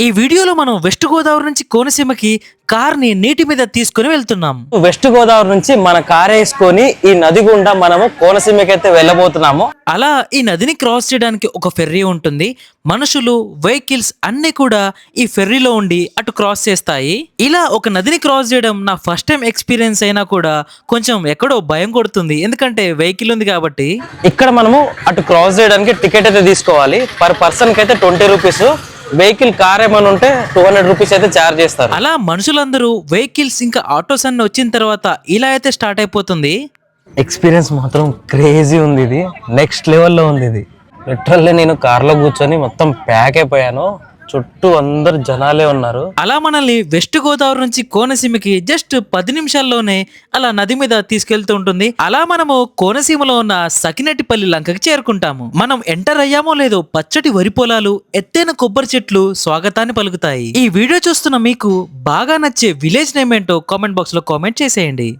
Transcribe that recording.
ఈ వీడియోలో మనం వెస్ట్ గోదావరి నుంచి కోనసీమకి కార్ని నీటి మీద తీసుకుని వెళ్తున్నాం. వెస్ట్ గోదావరి నుంచి మన కార్ వేసుకొని ఈ నది గుండా మనము కోనసీమకి అయితే వెళ్ళబోతున్నాము. అలా ఈ నదిని క్రాస్ చేయడానికి ఒక ఫెర్రీ ఉంటుంది. మనుషులు వెహికల్స్ అన్ని కూడా ఈ ఫెర్రీలో ఉండి అటు క్రాస్ చేస్తాయి. ఇలా ఒక నదిని క్రాస్ చేయడం నా ఫస్ట్ టైం ఎక్స్పీరియన్స్ అయినా కూడా కొంచెం ఎక్కడో భయం కొడుతుంది. ఎందుకంటే వెహికల్ ఉంది కాబట్టి. ఇక్కడ మనము అటు క్రాస్ చేయడానికి టికెట్ అయితే తీసుకోవాలి. పర్ పర్సన్కి అయితే ట్వంటీ రూపీస్. వెహికల్ కార్ ఏమైనా ఉంటే టూ హండ్రెడ్ రూపీస్ అయితే ఛార్జ్ చేస్తారు. అలా మనుషులందరూ వెహికల్స్ ఇంకా ఆటోస్ అన్ని వచ్చిన తర్వాత ఇలా అయితే స్టార్ట్ అయిపోతుంది? ఎక్స్పీరియన్స్ మాత్రం క్రేజీ ఉంది ఇది. నెక్స్ట్ లెవెల్లో ఉంది ఇది. లిటరల్లీ నేను కార్లో కూర్చొని మొత్తం ప్యాక్ అయిపోయాను. చుట్టూ అందరు జనాలే ఉన్నారు. అలా మనల్ని వెస్ట్ గోదావరి నుంచి కోనసీమకి జస్ట్ పది నిమిషాల్లోనే అలా నది మీద తీసుకెళ్తూ ఉంటుంది. అలా మనము కోనసీమలో ఉన్న సకినటిపల్లి లంకకి చేరుకుంటాము. మనం ఎంటర్ అయ్యామో లేదో పచ్చటి వరి పొలాలు ఎత్తైన కొబ్బరి చెట్లు స్వాగతాన్ని పలుకుతాయి. ఈ వీడియో చూస్తున్న మీకు బాగా నచ్చే విలేజ్ నేమ్ ఏంటో కామెంట్ బాక్స్లో కామెంట్ చేసేయండి.